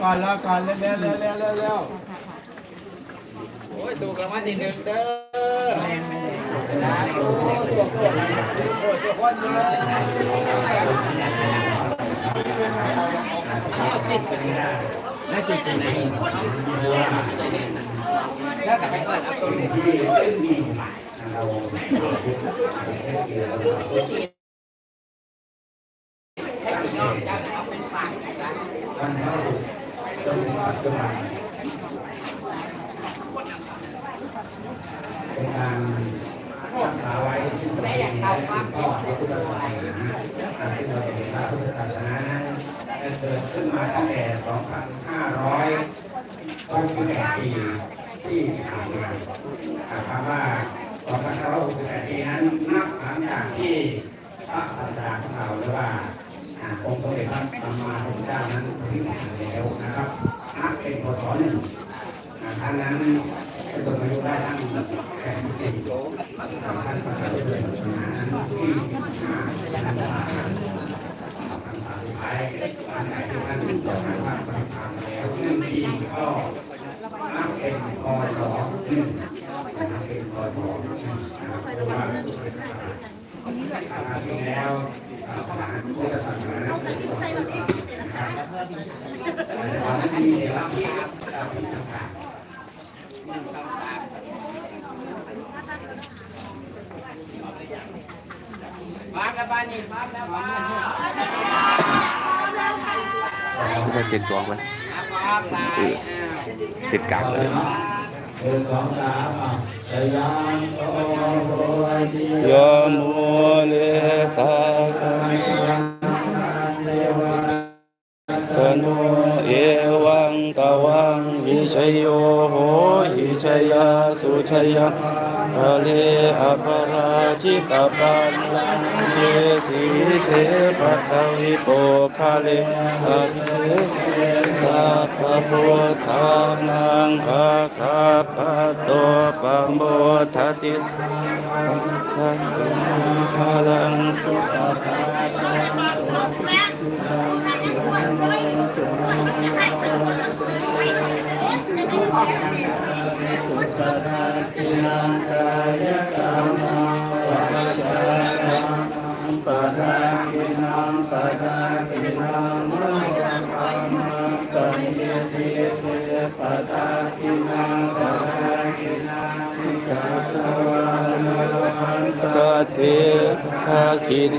ก่อนรอก่อนเร็วเร็วเร็วเร็วเร็วเร็วโอ้ยถูกรางวัลที่หนึ่งเด้อนะโอ้สวดสวดโอ้สวดคนเลยน่าสิเป็นไงแล้วแต่ไปก่อนเอาตัวนี้ เป็นการรักษาไว้ซึ่งประเพณีและก็พระพุทธศาสนาการที่เราเป็นพระพุทธศาสนานั้นเกิดขึ้นมาตั้งแต่ 2568 ปีที่ผ่านมาถามว่า2568 ปีนั้นนับหลังจากที่พระสันดาของเราหรือว่าอ่าองค์สมเด็จพระสัมมาสัมพุทธเจ้านั้นถึงแล้วนะครับ นับเป็นพศหนึ่งทานนั้นเป็นคนอายุได้ทั้งแปดสิบสี่ท่านประธานเสด็จมานั้นที่ห้าท่านสาสุดท้ายท่านไหนที่ท่านจะมาว่าปฏิภาณแล้วหนึ่งปีก็นับเป็นพศหนึ่งนับเป็นพศหนึ่งนะครับเพราะว่าปีแล้วทหารพุทธศาสนาเป็นพศนะครับแต่ว่าที่ มาแล้วบ้านนี่มาแล้วบ้านทุกคนเซ็นสองไปครับตายเสร็จกลางเลยหนึ่งสองสามอะชยังโยมเลสากัง ยโยโหหิชยาสุชยาภะเลอปราชิตาปันเยสีเสปัตวิโปภะเลอะเสสัพพะพุทธานังอาคาปะโตปะโมทัติสังฆาลังสุขะ ทภาคิน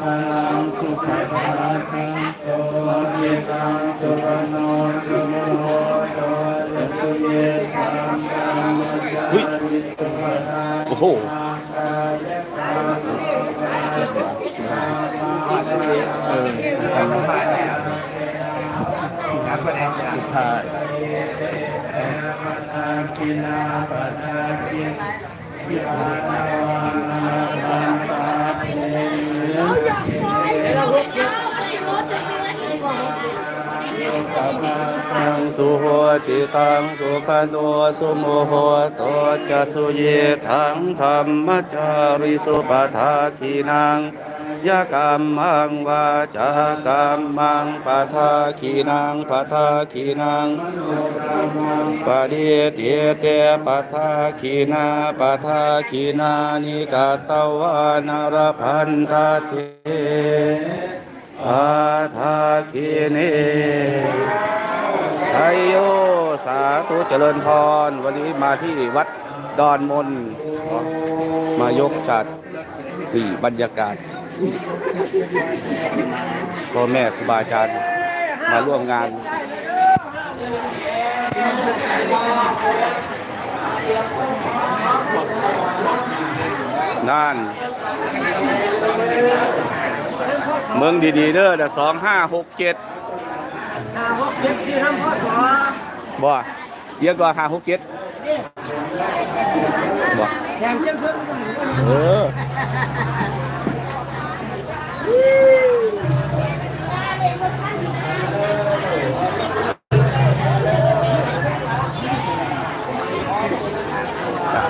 พลังสุขภาทัง โสเยตังสุรโหเยามจาริสุขทาโอ้โหกายกรรมสุขภาทังเอทำมาแล้วนับคะแนนจากสุดท้าย ปะทาคินาปะทาคินยิปา นังสุโหติตังสุขโนสุโมโหโตจะสุเยทังธรรมจาริสุปทาคีนังยะกรรมังวาจากรรมังปทาคีนังปทาคีนังปะเดียเตเตปทาคีนาปทาคีนานิกาตวานารพันธเท อาทาคินีชัยโยสาธุเจริญพร วันนี้มาที่วัดดอนมน มายกจัดสี่บรรยากาศพ่อแม่ครูบาอาจารย์มาร่วมงานนั่น เมืองดีๆเด้อเดี๋ยวสองห้าหกเจ็ดบ่เยอะกว่าห้าหกเจ็ดบ่เออ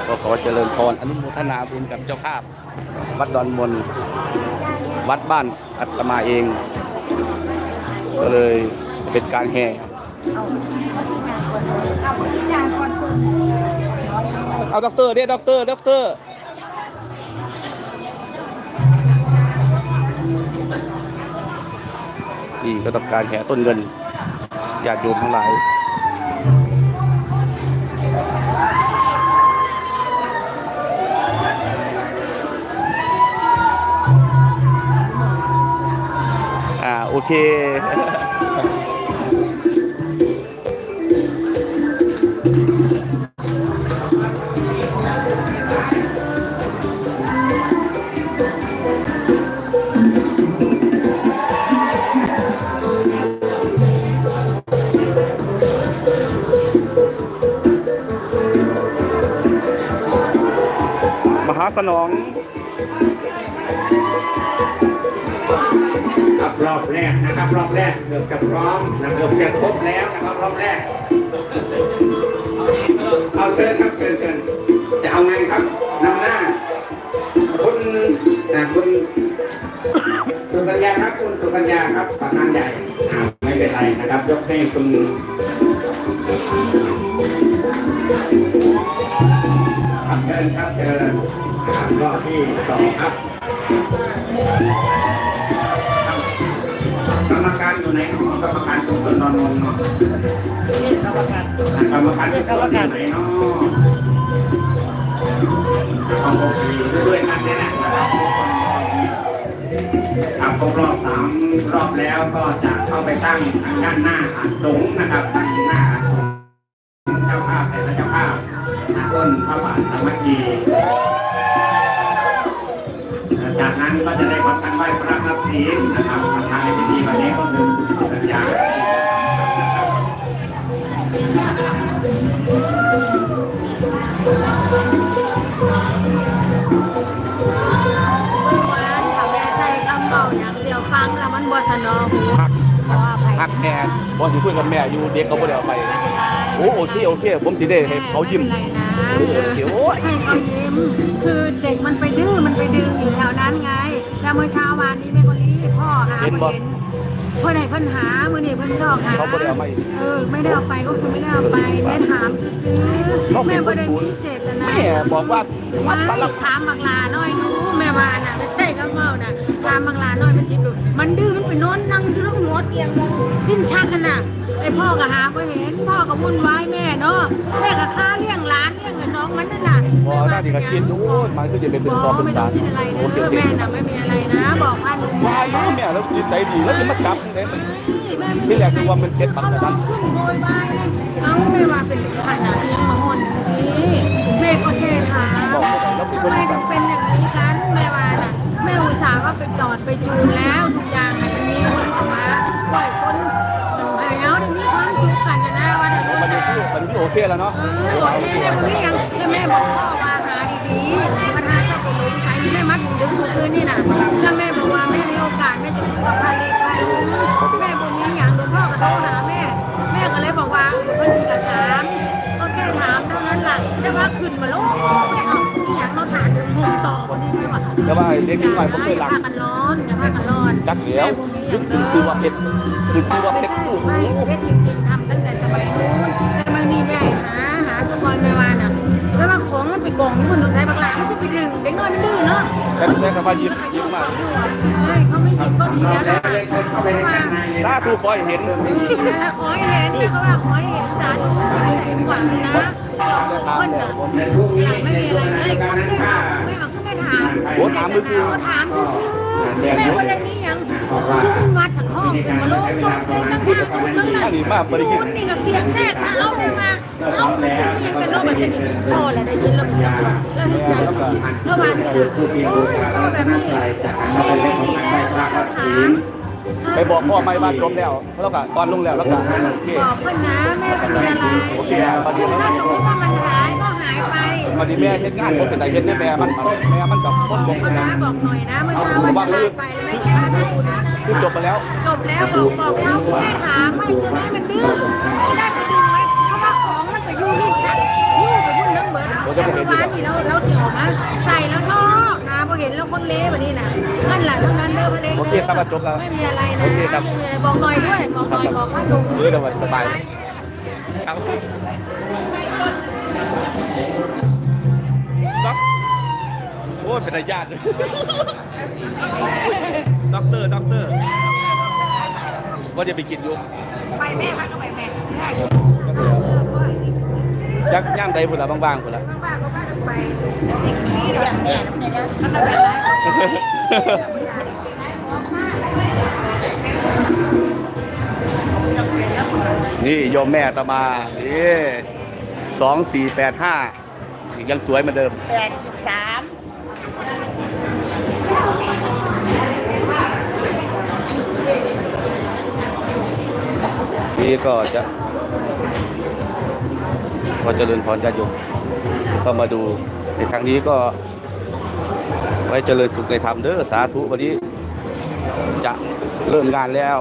ก็ขอเจริญพรอนุโมทนาบุญกับเจ้าภาพ วัดดอนมน วัดบ้านอัตมาเอง ก็เลยเป็นการแห่เอาด็อกเตอร์เด้ด็อกเตอร์ด็อกเตอร์นี่ก็ต้องการแห่ต้นเงินญาติโยมทั้งหลาย โอเค มหาสนองค รอบแรกนะครับ รอบแรกเกือบจะพร้อมนะเกือบจะครบแล้วนะครับรอบแรก เอาเชิญครับเชิญเชิญจะเอาไงครับนำหน้าคุณนะคุณสุกัญญาครับคุณสุกัญญาครับประธานใหญ่ไม่เป็นไรนะครับ ยกให้คุณครับเชิญครับเชิญรอบที่สองครับ อยู่ไหนเนาะกรรมการทุกคนนอนนอนเนาะกรรมการกรรมการทุกคนอยู่ไหนเนาะเอาโอเคด้วยกันเนี่ยนะครับทำครบรอบสามรอบแล้วก็จะเข้าไปตั้งทางด้านหน้าอาสงนะครับตั้งหน้าอาสงเจ้าภาพแต่ละเจ้าภาพนะต้นพระบาทสามัคคี จากนั้นก็จะได้ทำการไหว้พระรับศีลนะครับประธานในพิธีวันนี้ก็คือสัญญาฟังแล้วมันบสนอหูหักขออภักแม่บอสิคุยกับแม่อยู่เด็กเขาบ่ได้เอาไปนไร โอ้โอเคโอเค ผมสิได้ให้เขายิ้มไม่เป็นไรนะโอ้โอเคโอ้ย ให้เขายิ้มคือเด็กมันไปดื้อมันไปดึงอยู่แถวนั้นไง แล้วเมื่อเช้าวานนี้แม่ก็รีบพ่อหาเห็นบ่เพื่อนไหนเพื่อนหามือนี่เพื่อนชอบหาเขาบ่ได้เอาไปเออไม่ได้เอาไปก็คือไม่ได้เอาไปแม่ถามซื้อเขาๆเป็แม่นคบ่นได้ศูนมีย์เจตนา แม่บอกว่าไม่มันละถามบักลาน้อยหนูแม่วาน่ะไม่ใช่ก็เมาน่ะถามบักลาน้อยมันจิบดูมันดื้อมันไปนอนนั่งอยู่ตรงหัวเตียงมองดิ้นชักขนาด ไอพ่อก็หาบ่เห็น พ่อก็วุ่นวายแม่เนาะแม่ก็ค้าเลี้ยงหลานเลี้ยงไอ้น้องมันนั่นน่ะพอหน้าที่ก็คิดโอ้ยมันคือจะเป็นเป็นซอเป็นสารไม่ต้องคิดอะไรโอนะเคโอเคแม่น่ะไม่มีอะไรนะบอกพันหนึ่งวายอยู่แม่แล้วจิตใจดีแล้วจะมาจับได้มันนี่นี่แหละคือว่ามันเก็บปักกระดันขึ้นโวยวายเลยเอ้าแม่ว่าเป็นขนาดเลี้ยงมาหอนอย่างนี้แม่ก็แค่ถามบอกบ่ได้แล้วเป็นคทำนไมอีถึสางนเป็นอย่างนี้กันแม่วาน่ะแม่อุตส่าห์ก็ไปจอดไปจูนแล้วทุกอย่างให้มันมีคนเข้ามาปล่อยคนมัน มันเป็นที่มันที่โอเคแล้วเนาะเออโอเคแม่ไม่ยังแล้วแม่บอกพ่อว่าหาดีๆปัญหาเจ้าของหลงใช้แม่มัดหนูดึงคืนนี่น่ะแล้วแม่บอกว่าแม่ในโอกาสแม่จะคุยกับพาเล็กพาลุงแม่บอกมีอย่างหลวงพ่อก็โทรหาแม่ แม่ก็เลยบอกว่าเออเพิ่นมีกระถามก็แค่ถามเท่านั้นล่ะแต่ว่าขึ้นมาโลกไม่เอาอีหยังเราถามหงต่อคนนี้ดีกว่าแต่ว่าเด็กนิดหน่อยผมเคยหลังกันร้อนอย่าพากันร้อนจักแล้วยึดถือซื้อว่าเพชรคือซื้อว่าเพชรโอ้โหไม่เพชรจริงๆทำตั้งแต่สมัยนู้น ว่าของมันไปกองคนใช้บางหลามันจะไปดึงเด็กน้อยมันดื้อเนาะแต่ใช้คำว่ายิ้มยิ้มากใช่เขาไม่หยิบก็ดีแล้วแล้ล่ะวเลยคนเข้าไปในด้าสาธุขอให้เห็นเออขอให้เห็นแม่ก็ว่าขอให้เห็นสาธุไม่ใช่หวังนะคนน่ะในช่วงนี้หลังไม่มีอะไรเลยการเขานั้นไม่ถาเอาไม่เอาขึ้นไม่ถามโอ้ถามมือซื้อถามซื่อแม่ว่าได้นี้ ยังชุนวัดถังห้องขึ้นมาโลกจบเลยตั้งห้าสูงนั่นน่ะอันนี้มากบริกินศูนย์นี่ก็เสียงแทรกเอาเลยมาเอาเลยยังกันโลกแบบนี้โตแล้วได้ยินแล้วมันแล้วเห็นใจแล้วมาคือผู้โอ้ยโตแบบนันี้กไกลจากนั้นก็เป็นเรื่องของกาน ไหว้พระรับศีลไปบอกพ่อไม่ว่าจบแล้วแล้วก็ตอนลงแล้วแล้วก็โอเคบอกเพื่อนนะแม่เป็นอะไรโอเคอะพอดีแล้วถ้าสมมติว่ามันหายก็หายไปพอดีแม่เฮ็ดงานคนเป็นแต่เฮ็ดได้แม่มันแม่มันกับคนบงกันนะนะบอกหน่อยนะเมื่อเช้าวันจะลาไปแล้วแม่จะมาดูนะคือจบไปแล้วจบแล้วบอกบอกเขาแม่ถามไม่คือแม่มันดื้อไม่ได้ไปดึงไว้เพราะว่าของมันไปอยู่ที่ฉัน ผมจะแต่ไม่เห็เมื่นออยู่วานนี่เราเราเสียวมาใส่แล้วชอบนะพอเห็นแล้วคนเละแบบนี้นะนั่นแหละเท่านั้นเด้อพระเล็กโอเคครับจบแล้วไม่มีอะไรนะโอเคครับ ไม่มีอะไรบอกหน่อยด้วยบอกหน่อยบอกว่าลุงเออเดี๋ยววันสบายครับด็อกโอ้ยเป็นอาญาติเลยด็อกเตอร์ด็อกเตอร์ก็จะไปกินอยู่ไปแม่พักก็ไปแม่ได้ยักย่างใดพุ่นละบางๆพุ่นละ ไปอย่างแม่เนี่ยนะทำอะไรนี่โยมแม่ตามา นี่สองสี่แปดห้ายังสวยเหมือนเดิมแปดสิบสามนี่ก็จะ ก็เจริญพรญาติโยมก็มาดูในครั้งนี้ก็ ไว้เจริญสุขในธรรมเด้อสาธุวันนี้ จะเริ่มงานแล้ว